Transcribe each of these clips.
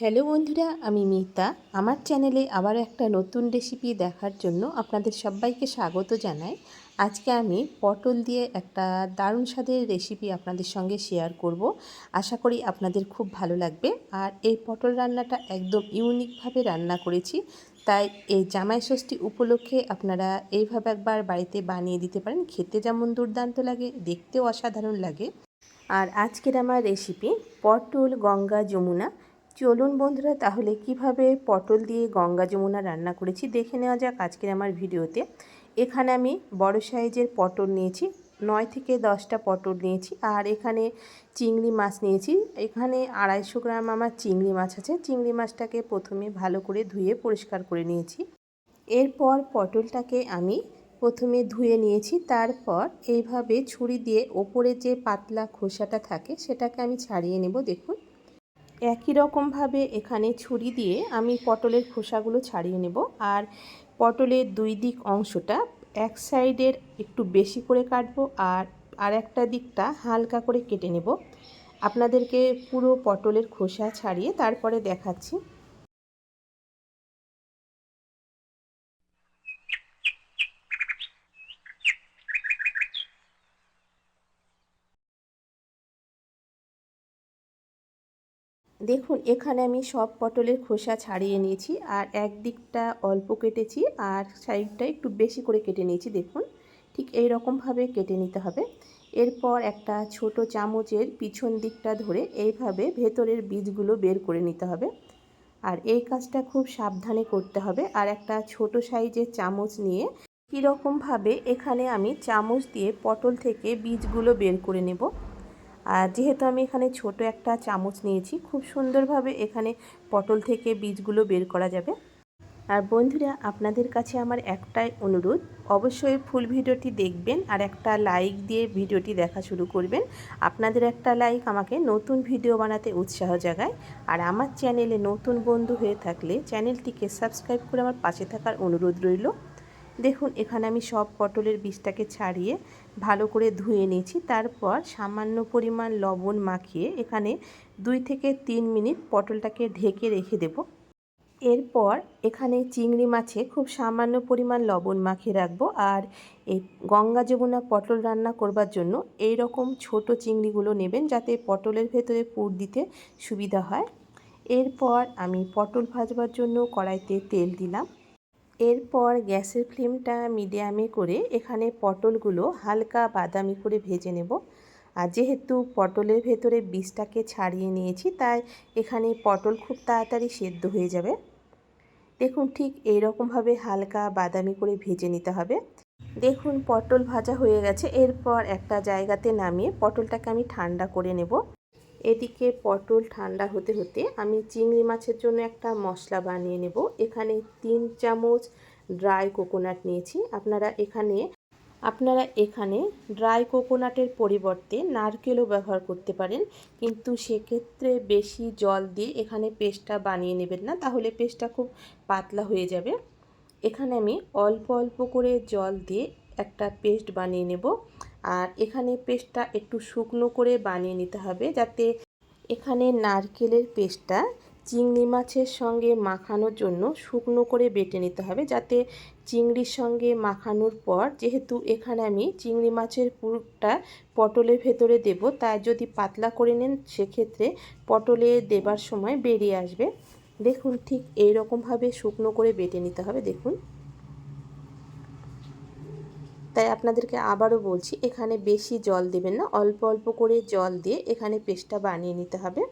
Hello বন্ধুরা, আমি মিতা। আমার চ্যানেলে আবার একটা নতুন রেসিপি দেখার জন্য আপনাদের সবাইকে স্বাগত জানাই। আজকে আমি পটল দিয়ে একটা দারুণ স্বাদের রেসিপি আপনাদের সঙ্গে শেয়ার করব। আশা করি আপনাদের খুব ভালো লাগবে। আর এই পটল রান্নাটা একদম ইউনিকভাবে রান্না করেছি। তাই এই জামাই ষষ্ঠী উপলক্ষে আপনারা এইভাবে একবার বাড়িতে বানিয়ে দিতে পারেন। খেতে যেমন দুর্দান্ত লাগে, দেখতেও অসাধারণ লাগে। আর আজকের আমার রেসিপি পটল গঙ্গা যমুনা। চলুন বন্ধুরা, তাহলে কীভাবে পটল দিয়ে গঙ্গা যমুনা রান্না করেছি দেখে নেওয়া যাক আজকের আমার ভিডিওতে। এখানে আমি বড় সাইজের পটল নিয়েছি, নয় থেকে দশটা পটল নিয়েছি আর এখানে চিংড়ি মাছ নিয়েছি। এখানে আড়াইশো গ্রাম আমার চিংড়ি মাছ আছে, চিংড়ি মাছটাকে প্রথমে ভালো করে ধুয়ে পরিষ্কার করে নিয়েছি। এরপর পটলটাকে আমি প্রথমে ধুয়ে নিয়েছি, তারপর এইভাবে ছুরি দিয়ে ওপরে যে পাতলা খোসাটা থাকে সেটাকে আমি ছাড়িয়ে নেব, দেখুন। একই রকমভাবে এখানে ছুরি দিয়ে আমি পটলের খোসাগুলো ছাড়িয়ে নেব। আর পটলের দুই দিক অংশটা এক সাইডের একটু বেশি করে কাটবো আর আর একটা দিকটা হালকা করে কেটে নেব। আপনাদেরকে পুরো পটলের খোসা ছাড়িয়ে তারপরে দেখাচ্ছি। দেখুন, এখানে আমি সব পটলের খোসা ছাড়িয়ে নিয়েছি আর এক দিকটা অল্প কেটেছি আর সাইডটা একটু বেশি করে কেটে নিয়েছি, দেখুন। ঠিক এই রকমভাবে কেটে নিতে হবে। এরপর একটা ছোট চামচের পিছন দিকটা ধরে এইভাবে ভেতরের বীজগুলো বের করে নিতে হবে। আর এই কাজটা খুব সাবধানে করতে হবে আর একটা ছোট সাইজের চামচ নিয়ে কীরকমভাবে এখানে আমি চামচ দিয়ে পটল থেকে বীজগুলো বের করে নেব। আর যেহেতু আমি এখানে ছোট একটা চামচ নিয়েছি, খুব সুন্দরভাবে এখানে পটল থেকে বীজগুলো বের করা যাবে। আর বন্ধুরা, আপনাদের কাছে আমার একটাই অনুরোধ, অবশ্যই ফুল ভিডিওটি দেখবেন আর একটা লাইক দিয়ে ভিডিওটি দেখা শুরু করবেন। আপনাদের একটা লাইক আমাকে নতুন ভিডিও বানাতে উৎসাহ জাগায়। আর আমার চ্যানেলে নতুন বন্ধু হয়ে থাকলে চ্যানেলটিকে সাবস্ক্রাইব করে আমার পাশে থাকার অনুরোধ রইল। দেখুন, এখানে আমি সব পটলের বীজটাকে ছাড়িয়ে ভালো করে ধুয়ে নিয়েছি। তারপর সামান্য পরিমাণ লবণ মাখিয়ে এখানে দুই থেকে তিন মিনিট পটলটাকে ঢেকে রেখে দেব। এরপর এখানে চিংড়ি মাছে খুব সামান্য পরিমাণ লবণ মাখিয়ে রাখব। আর এই গঙ্গা যমুনা পটল রান্না করবার জন্য এই রকম ছোট চিংড়িগুলো নেবেন যাতে পটলের ভেতরে পুর দিতে সুবিধা হয়। এরপর আমি পটল ভাজবার জন্য কড়াইতে তেল দিলাম। এরপর গ্যাসের ফ্লেমটা মিডিয়ামে করে এখানে পটলগুলো হালকা বাদামি করে ভেজে নেব। আর যেহেতু পটলের ভেতরে বীজটাকে ছাড়িয়ে নিয়েছি, তাই এখানে পটল খুব তাড়াতাড়ি সেদ্ধ হয়ে যাবে। দেখুন, ঠিক এই রকমভাবে হালকা বাদামি করে ভেজে নিতে হবে। দেখুন, পটল ভাজা হয়ে গেছে। এরপর একটা জায়গাতে নামিয়ে পটলটাকে আমি ঠান্ডা করে নেব। এদিকে পটল ঠান্ডা হতে হতে আমি চিংড়ি মাছের জন্য একটা মশলা বানিয়ে নেব। এখানে তিন চামচ ড্রাই কোকোনাট নিয়েছি। আপনারা এখানে আপনারা এখানে ড্রাই কোকোনাটের পরিবর্তে নারকেলও ব্যবহার করতে পারেন। কিন্তু সেক্ষেত্রে বেশি জল দিয়ে এখানে পেস্টটা বানিয়ে নেবেন না, তাহলে পেস্টটা খুব পাতলা হয়ে যাবে। এখানে আমি অল্প অল্প করে জল দিয়ে একটা পেস্ট বানিয়ে নেব। আর এখানে পেস্টটা একটু শুকনো করে বানিয়ে নিতে হবে যাতে এখানে নারকেলের পেস্টটা চিংড়ি মাছের সঙ্গে মাখানোর জন্য শুকনো করে বেটে নিতে হবে যাতে চিংড়ির সঙ্গে মাখানোর পর যেহেতু এখানে আমি চিংড়ি মাছের পুরটা পটলের ভেতরে দেব, তাই যদি পাতলা করে নেন সেক্ষেত্রে পটলে দেবার সময় বেরিয়ে আসবে। দেখুন ঠিক এই রকমভাবে শুকনো করে বেটে নিতে হবে, দেখুন। তাই আপনাদেরকে আবারও বলছি, এখানে বেশি জল দেবেন না, অল্প অল্প করে জল দিয়ে এখানে পেস্টটা বানিয়ে নিতে হবে।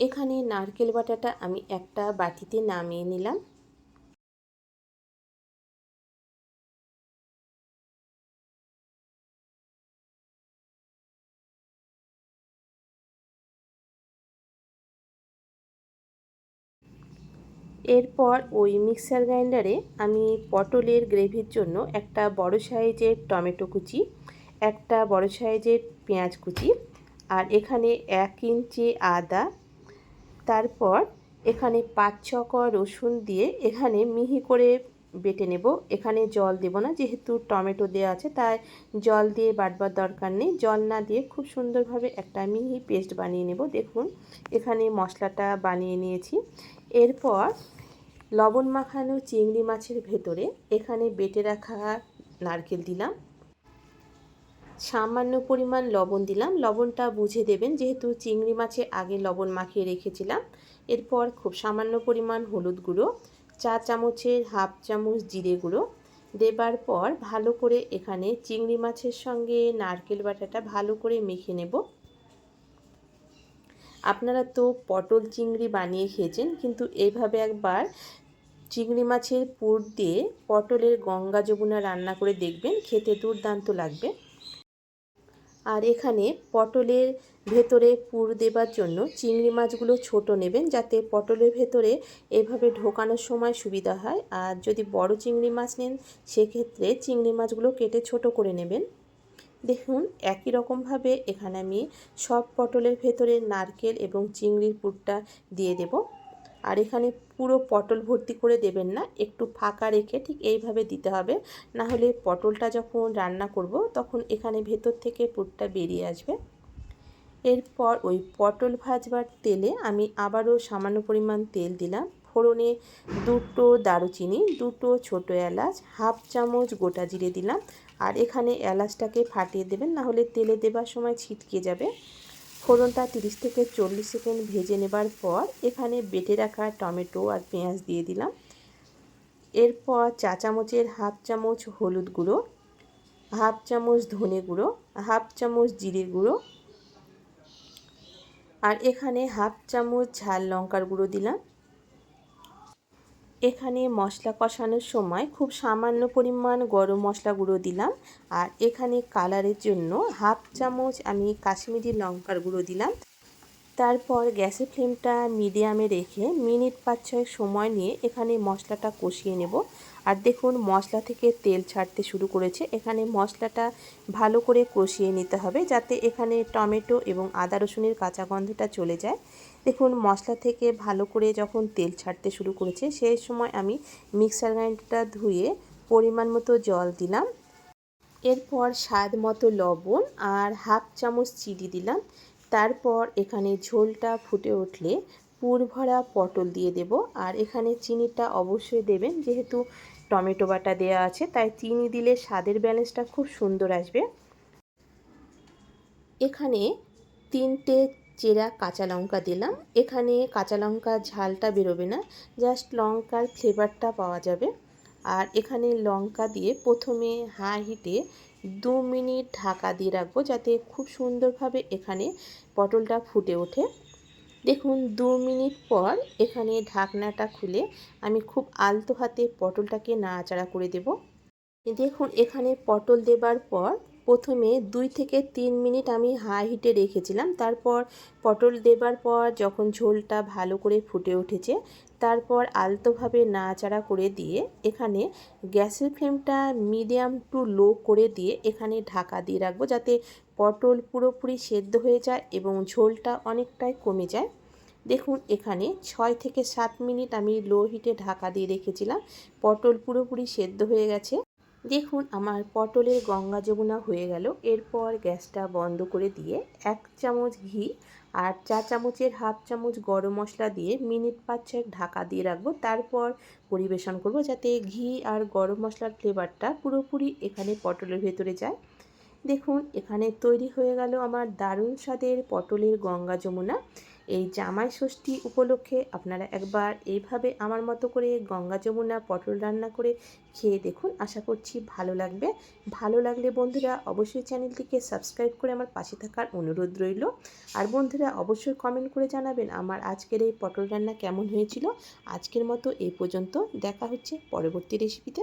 এখানে নারকেল বাটাটা আমি একটা বাটিতে নামিয়ে নিলাম। এরপর ওই মিক্সার গ্রাইন্ডারে আমি পটলের গ্রেভির জন্য একটা বড় সাইজের টমেটো কুচি, একটা বড় সাইজের পেঁয়াজ কুচি আর এখানে এক ইঞ্চি আদা। তারপর এখানে পাঁচ ছক রসুন দিয়ে এখানে মিহি করে বেটে নেব। এখানে জল দেব না, যেহেতু টমেটো দেওয়া আছে, তাই জল দিয়ে বাটবার দরকার নেই। জল না দিয়ে খুব সুন্দরভাবে একটা মিহি পেস্ট বানিয়ে নেব। দেখুন, এখানে মশলাটা বানিয়ে নিয়েছি। এরপর লবণ মাখানো চিংড়ি মাছের ভেতরে এখানে বেটে রাখা নারকেল দিলাম। সামান্য পরিমাণ লবণ দিলাম। লবণটা বুঝে দেবেন, যেহেতু চিংড়ি মাছে আগে লবণ মাখিয়ে রেখেছিলাম। এরপর খুব সামান্য পরিমাণ হলুদ গুঁড়ো চা চামচের হাফ চামচ জিরে গুঁড়ো। দেবার পর ভালো করে এখানে চিংড়ি মাছের সঙ্গে নারকেল বাটাটা ভালো করে মেখে নেব। আপনারা তো পটল চিংড়ি বানিয়ে খেয়েছেন, কিন্তু এইভাবে একবার চিংড়ি মাছের পুর দিয়ে পটলের গঙ্গা যমুনা রান্না করে দেখবেন, খেতে দুর্দান্ত লাগবে। আর এখানে পটলের ভেতরে পুর দেবার জন্য চিংড়ি মাছগুলো ছোট নেবেন যাতে পটলের ভেতরে এভাবে ঢোকানোর সময় সুবিধা হয়। আর যদি বড় চিংড়ি মাছ নেন, সেক্ষেত্রে চিংড়ি মাছগুলো কেটে ছোট করে নেবেন। দেখুন, একই রকমভাবে এখানে আমি সব পটলের ভেতরে নারকেল এবং চিংড়ির পুরটা দিয়ে দেব। আর এখানে পুরো পটল ভর্তি করে দেবেন না, একটু ফাঁকা রেখে ঠিক এইভাবে দিতে হবে। না হলে পটলটা যখন রান্না করব, তখন এখানে ভেতর থেকে পুরটা বেরিয়ে আসবে। এরপর ওই পটল ভাজবার তেলে আমি আবারও সামান্য পরিমাণ তেল দিলাম। ফোড়নে দুটো দারুচিনি, দুটো ছোটো এলাচ, হাফ চামচ গোটা জিরে দিলাম। আর এখানে এলাচটাকে ফাটিয়ে দেবেন, না হলে তেলে দেবার সময় ছিটকে যাবে। ফোড়নটা তিরিশ থেকে চল্লিশ সেকেন্ড ভেজে নেবার পর এখানে বেটে রাখা টমেটো আর পেঁয়াজ দিয়ে দিলাম। এরপর চা চামচের হাফ চামচ হলুদ গুঁড়ো, হাফ চামচ ধনে গুঁড়ো, হাফ চামচ জিরে গুঁড়ো আর এখানে হাফ চামচ ঝাল লঙ্কার গুঁড়ো দিলাম। এখানে মশলা কষানোর সময় খুব সামান্য পরিমাণ গরম মশলা গুঁড়ো দিলাম। আর এখানে কালারের জন্য হাফ চামচ আমি কাশ্মীরি লঙ্কার গুঁড়ো দিলাম। তারপর গ্যাসের ফ্লেমটা মিডিয়ামে রেখে মিনিট পাঁচ ছয় সময় নিয়ে এখানে মশলাটা কষিয়ে নেব। আর দেখুন, মশলা থেকে তেল ছাড়তে শুরু করেছে। এখানে মশলাটা ভালো করে কষিয়ে নিতে হবে যাতে এখানে টমেটো এবং আদা রসুনের কাঁচা গন্ধটা চলে যায়। দেখুন, মশলা থেকে ভালো করে যখন তেল ছাড়তে শুরু করেছে, সেই সময় আমি মিক্সার গ্রাইন্ডারটা ধুয়ে পরিমাণ মতো জল দিলাম। এরপর স্বাদ মতো লবণ আর হাফ চামচ চিনি দিলাম। তারপর এখানে ঝোলটা ফুটে উঠলে পুর ভরা পটল দিয়ে দেব। আর এখানে চিনিটা অবশ্যই দেবেন, যেহেতু টমেটো বাটা দেওয়া আছে, তাই চিনি দিলে স্বাদের ব্যালেন্সটা খুব সুন্দর আসবে। এখানে তিনটে চেরা কাঁচা লঙ্কা দিলাম। এখানে কাঁচা লঙ্কা ঝালটা বেরোবে না, জাস্ট লঙ্কার ফ্লেভারটা পাওয়া যাবে। আর এখানে লঙ্কা দিয়ে প্রথমে হাই হিটে দু মিনিট ঢাকা দিয়ে রাখব যাতে খুব সুন্দরভাবে এখানে পটলটা ফুটে ওঠে। দেখুন, দু মিনিট পর এখানে ঢাকনাটা খুলে আমি খুব আলতো হাতে পটলটাকে নাড়াচাড়া করে দেব। দেখুন, এখানে পটল দেবার পর প্রথমে দুই থেকে তিন মিনিট আমি হাই হিটে রেখেছিলাম। তারপর পটল দেবার পর যখন ঝোলটা ভালো করে ফুটে উঠেছে, তারপর আলতোভাবে নাড়াচাড়া করে দিয়ে এখানে গ্যাসের ফ্লেমটা মিডিয়াম টু লো করে দিয়ে এখানে ঢাকা দিয়ে রাখব যাতে পটল পুরোপুরি সেদ্ধ হয়ে যায় এবং ঝোলটা অনেকটাই কমে যায়। দেখুন, এখানে ছয় থেকে সাত মিনিট আমি লো হিটে ঢাকা দিয়ে রেখেছিলাম। পটল পুরোপুরি সেদ্ধ হয়ে গেছে। দেখুন, আমার পটলের গঙ্গা যমুনা হয়ে গেল। এরপর গ্যাসটা বন্ধ করে দিয়ে এক চামচ ঘি আর চা চামচের হাফ চামচ গরম মশলা দিয়ে মিনিট পাঁচ ঢাকা দিয়ে রাখব। তারপর পরিবেশন করব যাতে ঘি আর গরম মশলার ফ্লেভারটা পুরোপুরি এখানে পটলের ভেতরে যায়। দেখুন, এখানে তৈরি হয়ে গেল আমার দারুণ স্বাদের পটলের গঙ্গা যমুনা। এই জামাই ষষ্ঠী উপলক্ষে আপনারা একবার এইভাবে আমার মতো করে গঙ্গা যমুনা পটল রান্না করে খেয়ে দেখুন। আশা করছি ভালো লাগবে। ভালো লাগলে বন্ধুরা অবশ্যই চ্যানেলটিকে সাবস্ক্রাইব করে আমার পাশে থাকার অনুরোধ রইল। আর বন্ধুরা অবশ্যই কমেন্ট করে জানাবেন আমার আজকের এই পটল রান্না কেমন হয়েছিল। আজকের মতো এই পর্যন্ত। দেখা হচ্ছে পরবর্তী রেসিপিতে